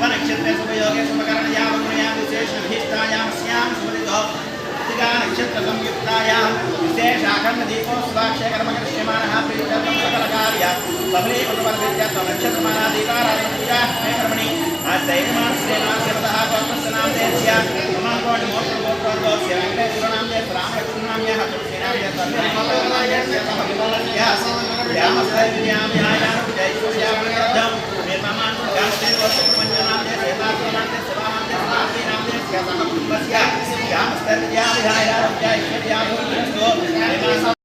శుభ నక్షత్రే శుభయోగే శుభకరణయామగుణయాం విశేష విశిష్టాయామస్యాం స్మృతితో కృతికా నక్షత్ర సంయుక్తాయాం విశేషాఖండ దీపోత్సవాక్షయ కర్మకరిష్యమానః ప్రీత్యర్థం సకల కార్య సఫలీకృతవర్ధిత్యర్థం నక్షత్రమానాధికారాత్మకర్మణి కర్మణి ఆ శైలమాన్ శ్రీమాన్ శివతః గోత్రస్య నామ దేస్య మమాకోటి మోక్ష గోత్రోద్భవస్య వెంకటేశ్వర నామ దేస్ రామకృష్ణ నామ యః తులసి నామ దేస్ సర్వే సహ విమలస్య యామస్థై విద్యామ్యాయాం జైశ్వర్యామనిరద్ధం నిర్మమాన్ గాస్తే వస్తు పంచనామ దేస్ ఏతాత్మ నామ దేస్ శివానామ దేస్ నామీ నామ దేస్ సహ కుటుంబస్య యామస్థై విద్యామ్యాయాం జైశ్వర్యామనిరద్ధం నిర్మమాన్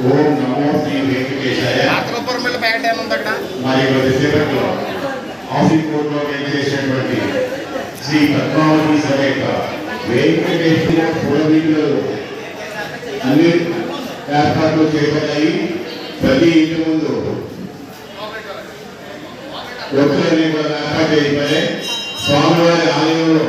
ఓం నమో శ్రీ వెంకటేశాయ. ఆత్మపురం వెళ్ళి ప్యాకెట్ ఏమైనా ఉందక్కడ మరి కొద్దిసేపట్లో ఆఫీస్ కోర్టులో వెంకటేసినటువంటి శ్రీ పద్మావతి సమేత వెంకటేశ్వర పురవీళ్ళు అన్ని ఏర్పాట్లు చేయబడ్డాయి ప్రతి ఇంటి ముందు కూడా ఏర్పాటు చేయబడే స్వామివారి ఆలయంలో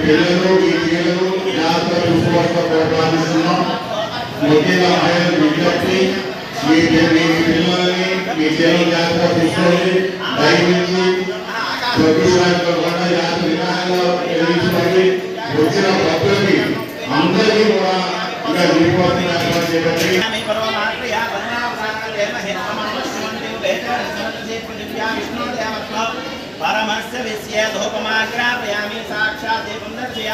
పిల్లలు ఈ పిల్లలు జాగ్రత్త చూసుకోవాల్సిన ప్రార్థిస్తున్నాం ముఖ్యంగా మహిళలు విజ్ఞప్తి మీ మీ పిల్లల్ని మీ పిల్లలు జాగ్రత్త చూసుకోండి దయచేసి ప్రతి సాయంత్రం కూడా జాగ్రత్త విధానంగా వెలిగించుకోండి వచ్చిన భక్తులకి అందరికీ కూడా ఇంకా దీపావళి ఏర్పాటు చేపట్టి పరమస్య విశ్య ధూపమాగ్రాపయామి సాక్షాత్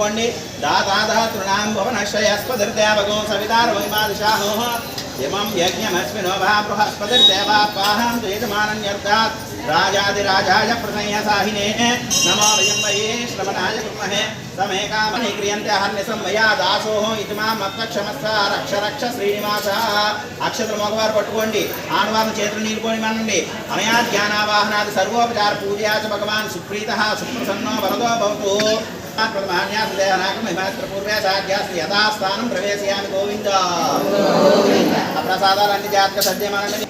పూరాక్షరలు పట్టుకోండి దాదాదా తృణాం భువనశ్రయస్పతిర్దేవగో సవితార వైమాదిశాహో ఇమం యజ్ఞమస్మినో భా బృహస్పతిర్దేవాపాహం యజమానన్యర్థాత్ రాజాదిరాజాయ ప్రసయ్య సాహినే నమో వయం వయే శ్రవణాయ కుర్మహే సమే కామని క్రియంతే హర్నిసం మయా దాసో ఇది మా మత్త క్షమస్స రక్ష రక్ష శ్రీనివాస అక్షత్ర మగవారు పట్టుకోండి ఆడవారిని చేతులు నీరుకొని మనండి అనయా జ్ఞానావాహనాది సర్వోపచార పూజయాచ భగవాన్ సుప్రీత సుప్రసన్నో వరదో భవతు యథాస్థానం ప్రవేశయామి గోవింద ఆ ప్రసాదాలన్నీ జాతక సద్యమానండి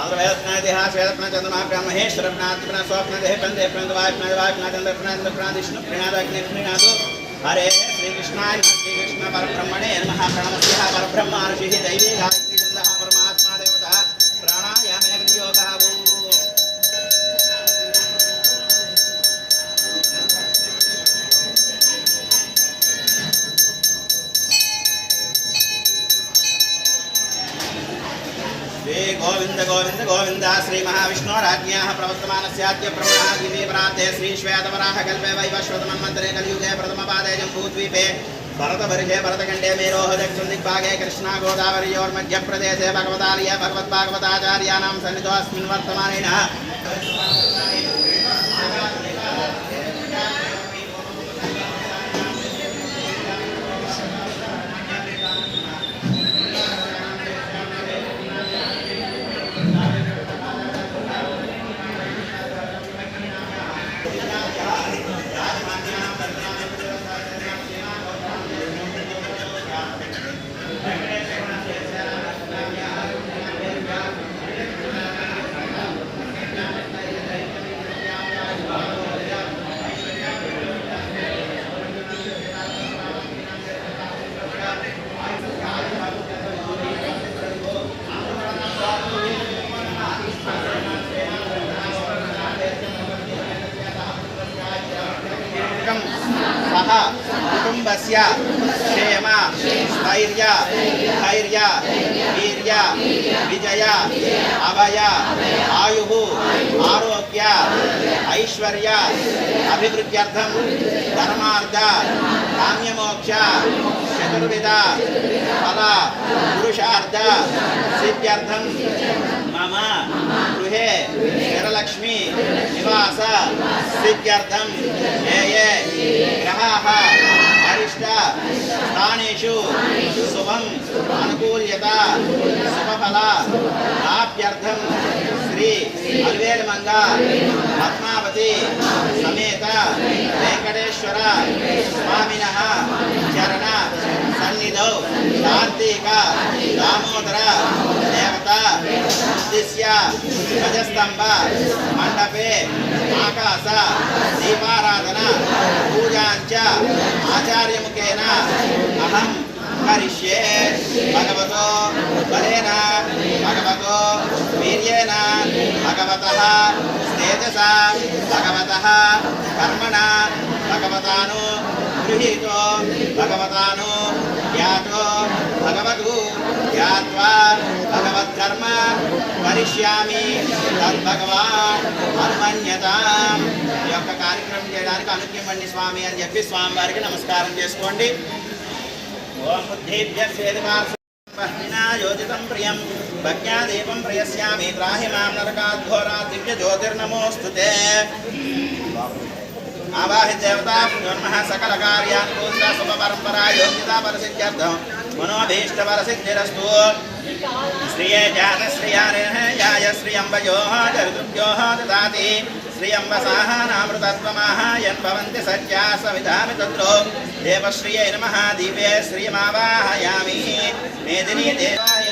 ఆంధ్రవేదనాదిహాస వేదప్నా చంద్రమా ప్రాణ మహేశ్వర ప్రాణ స్వప్న దేహ ప్రణ్ దేహ ప్రణ్ వాయు ప్రణ్ వాయు ప్రణ్ చంద్ర ప్రణ్ చంద్ర ప్రణ్ విష్ణు ప్రణాద అగ్ని ప్రణాదు हरे श्रीकृष्णाय नमः श्रीकृष्ण परब्रह्मणे नमः प्रणमस्यः परब्रह्म ऋषिः दैवी गायत्री छन्दः परमात्मा देवता प्राणायामे योगः वो गोविंद गोविंद गोविंद श्री महाविष्णोराज्ञाः प्रवर्तमानस्याद्य ब्रह्मणः द्वितीये परार्धे श्री श्वेतवराह कल्पे वैवस्वतमन्वन्तरे कलियुगे प्रथमपादे जम्बूद्वीपे भरतवर्षे भरतखण्डे मेरोः दक्षिणदिग्भागे कृष्णा गोदावर्योर्मध्यप्रदेशे भगवतार्य भगवद्भागवताचार्याणां सन्निधोऽस्मिन् वर्तमानेन अभिवृद्ध्यर्थं धर्मार्थ काम्यमोक्ष चतुर्विध, फल, पुरुषार्थ, सिद्ध्यर्थं मम गृहे शिरलक्ष्मी निवास, सिद्ध्यर्थं ये ये ग्रहाः, अरिष्ट स्थानेषु शुभम् शुभफल लाभ्यर्थं దేవి అల్వేలమంగ పద్మావతి సమేత వెంకటేశ్వర స్వామిన చరణ సన్నిధౌ కార్తీక దామోదర దేవత ఉద్దిశ్య ధ్వజస్తంభ మండపే ఆకాశ దీపారాధన పూజాంచ ఆచార్యముఖేన అహం కరిష్యే భగవతో బలేనా భగవతో వీర్యేణ భగవత తేజస భగవత కర్మణ భగవతాను గృహీతో భగవతాను జ్ఞాతో భగవదు జ్ఞాత్వా భగవద్ధర్మ కరిష్యామి తద్భగవాన్ అనుమన్యతాం ఈ యొక్క కార్యక్రమం చేయడానికి అనుజ్ఞమండి స్వామి అని చెప్పి స్వామివారికి నమస్కారం చేసుకోండి. ఓం బుద్ధేభ్య యోజితం ప్రియం. भक्त्यादेवं प्रयस्यामि, त्राहि माँ नरकाद्घोरा दिव्यज्योतिर्नमोऽस्तु ते। आवाहिदेवताभ्योन्मः सकलकार्यान् गोत्रा सुमपरम्परा योग्यता परसिद्ध्यर्थं मनोभीष्टपरसिद्धिरस्तु। श्रिये जातश्रियारेण याय श्रियम्बयोः चरितृभ्योः ददाति। श्रियम्बसाः यन्भवन्ति सत्या सविधामि तत्र। देवश्रिये नमः, दीपे श्रियमावाहयामि। मेदिनी देवाय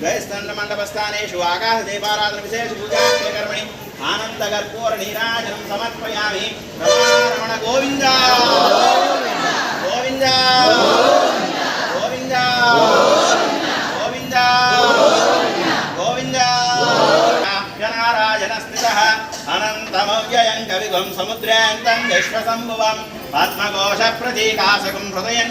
द्वयस्तन्नमण्डपस्थानेषु आकाशदेवाराधनविशेषपूजाकर्मणि आनन्दकर्पूरनीराजनं समर्पयामि रमारमण गोविन्द गोविन्द गोविन्द गोविन्द गोविन्द जनाराजनस्थितः अनन्तमव्ययं कविगुं समुद्रान्तं विश्वसम्भुवं पद्मकोशप्रतीकाशकं हृदयं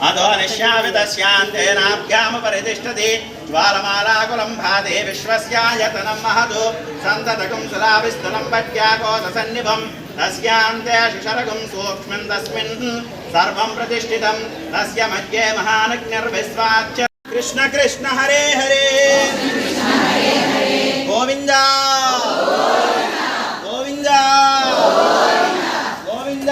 అదో నిశ్యావితస్యాంతేనాభ్యాముపరితిష్టతి జ్వాలమాలాకులం భాదే విశ్వస్యాయతనం మహదు సంతతకం సులావిస్తలం పట్యాకోసన్నిభం తస్యాంతే శిశరగం సూక్ష్మం తస్మిన్ సర్వం ప్రతిష్ఠితం తస్య మధ్యే మహానగ్నిర్విశ్వాచ కృష్ణ కృష్ణ హరే హరే గోవింద గోవింద గోవింద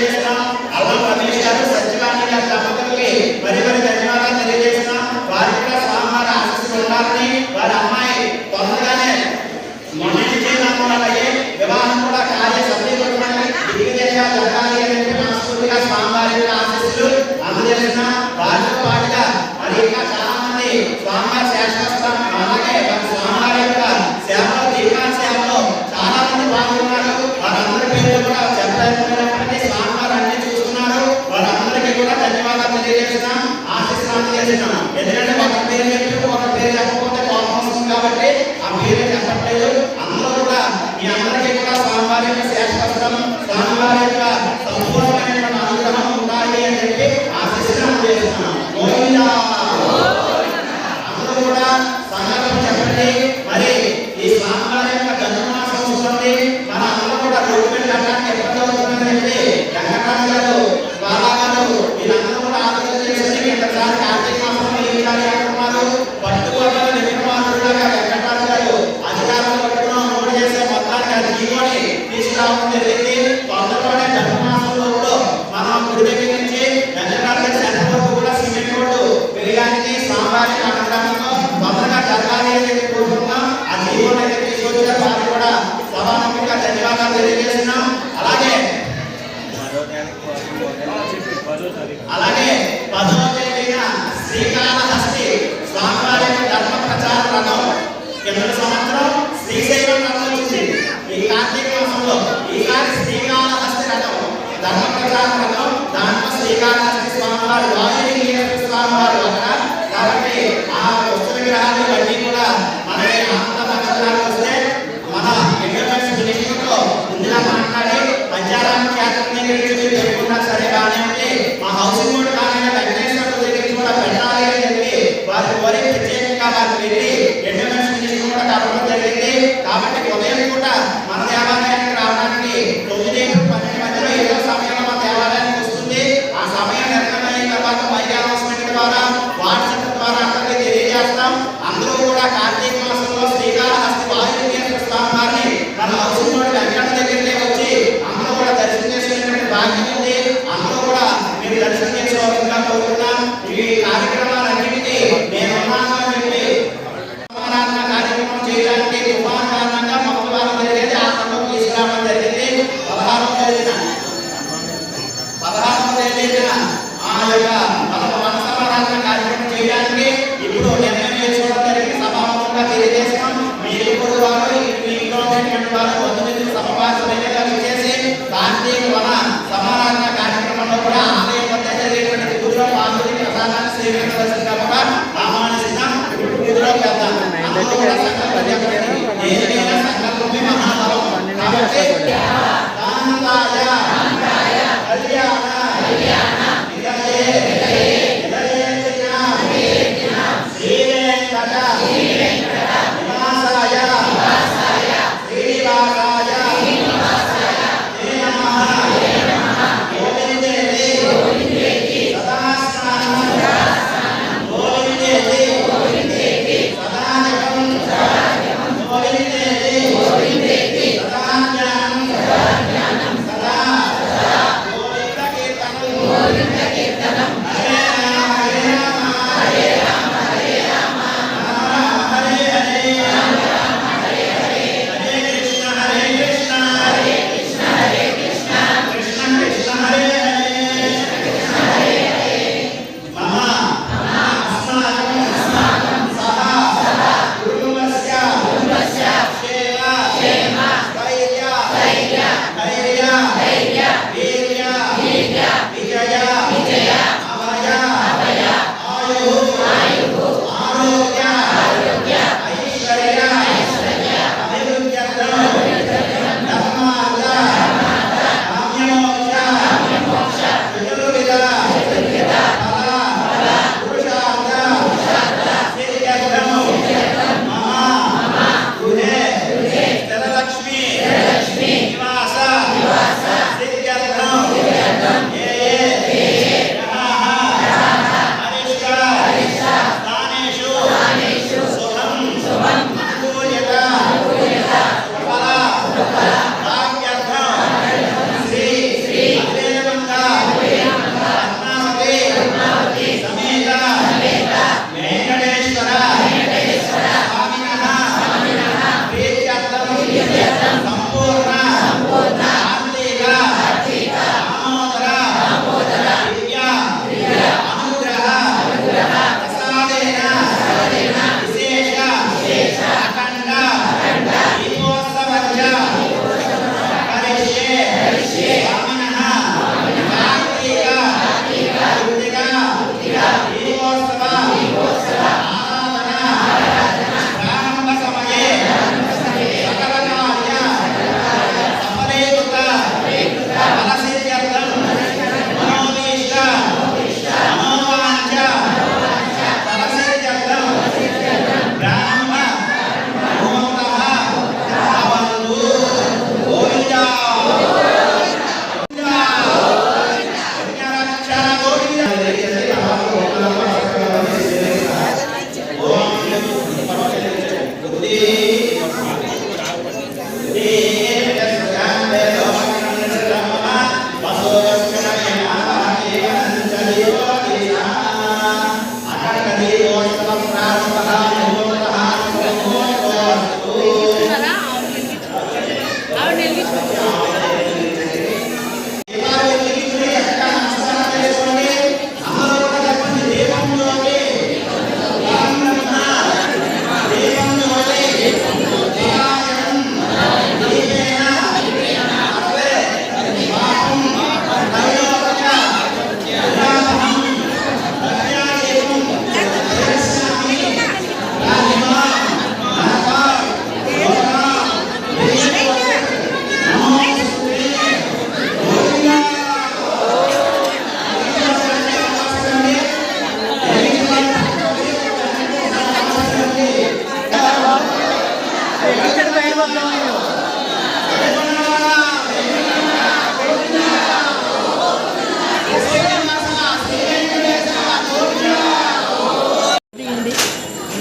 తెలియజేస్తున్నాం. అలాగే రమేష్ గారు సత్యవాణి గారి దంపతులకి మరి మరి ధన్యవాదాలు తెలియజేస్తున్నాం. వారి కూడా స్వామివారి ఆశస్సులు ఉండాలని వారి అమ్మాయి తొందరగానే మొన్న నుంచే నమ్మకాలయ్యే వివాహం కూడా కార్య అని చెప్పి మనస్ఫూర్తిగా స్వామివారి అలాగే అందరికీ కూడా సాంవార్యం శాస్త్రం ఇది లక్ష్యం చేసుకోవాలని కోరుతున్నాం. ఈ కార్యక్రమం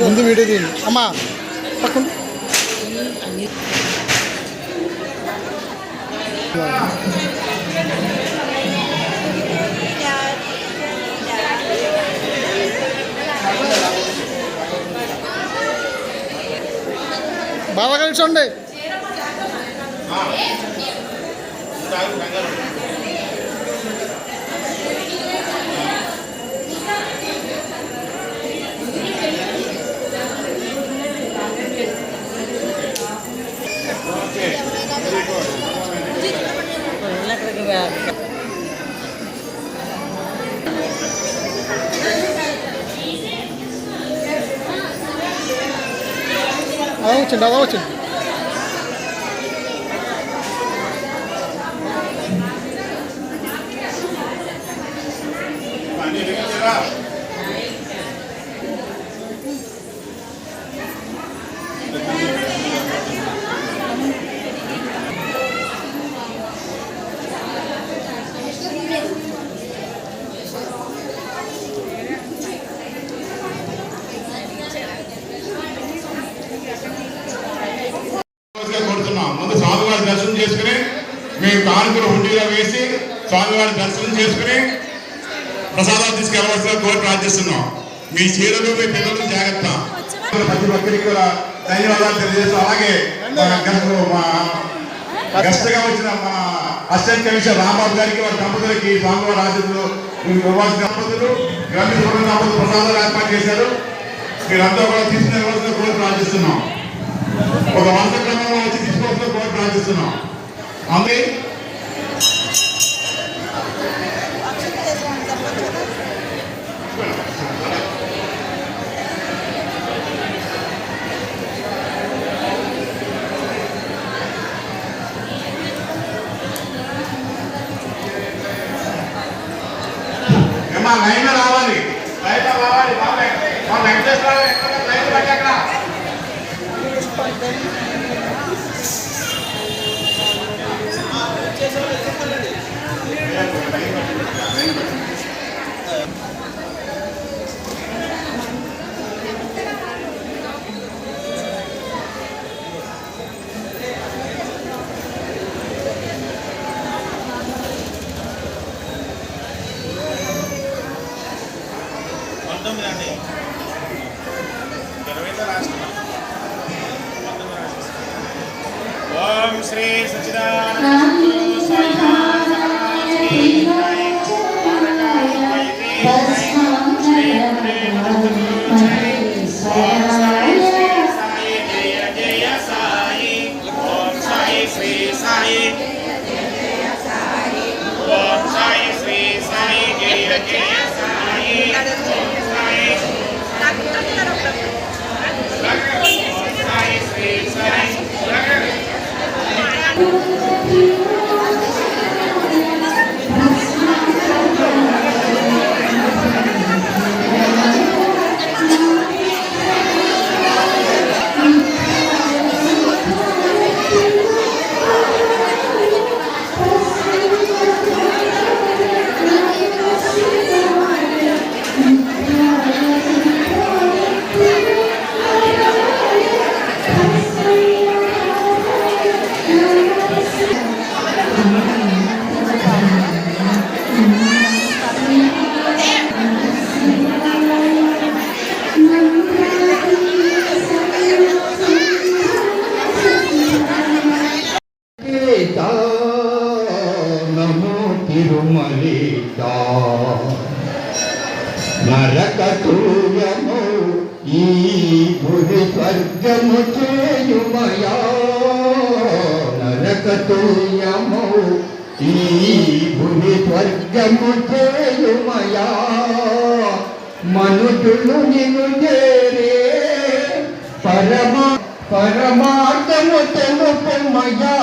ముందు వీడియో తీయండి. అమ్మా పక్కన బాగా కలిసి ఉండే. দাদা হচ্ছেন দাদা হচ্ছেন తెలియజేస్తున్నాం. మీ చీరలు మీ పిల్లలు జాగ్రత్త. ప్రతి ఒక్కరికి కూడా ధన్యవాదాలు తెలియజేస్తాం అలాగే మన గెస్ట్గా వచ్చిన మన అసిస్టెంట్ కమిషనర్ రాంబాబు గారికి వారి దంపతులకి స్వామివారి ఆశీస్సులు ఇవ్వాల్సిన దంపతులు గ్రామీణ కుటుంబ దంపతులు ప్రసాదాలు ఏర్పాటు చేశారు. మీరంతా కూడా తీసుకునే రోజున కోరి ప్రార్థిస్తున్నాం. ఒక వంద క్రమంలో వచ్చి తీసుకోవాల్సిన కోరి ప్రార్థిస్తున్నాం. అందుకే ఏమ్మా లైన్లో రావాలి. లైన్లో రావాలి బాబాయ్ మా వెంకటేశ్వర లైన్ పెట్టి అక్కడ. ఈ భువి స్వర్గము చేయుమయా మనుషులు నిన్ను చేరే పరమా పరమార్థము తెలుపుమయా.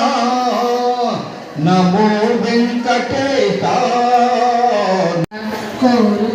నమో వెంకటేశ. కోరు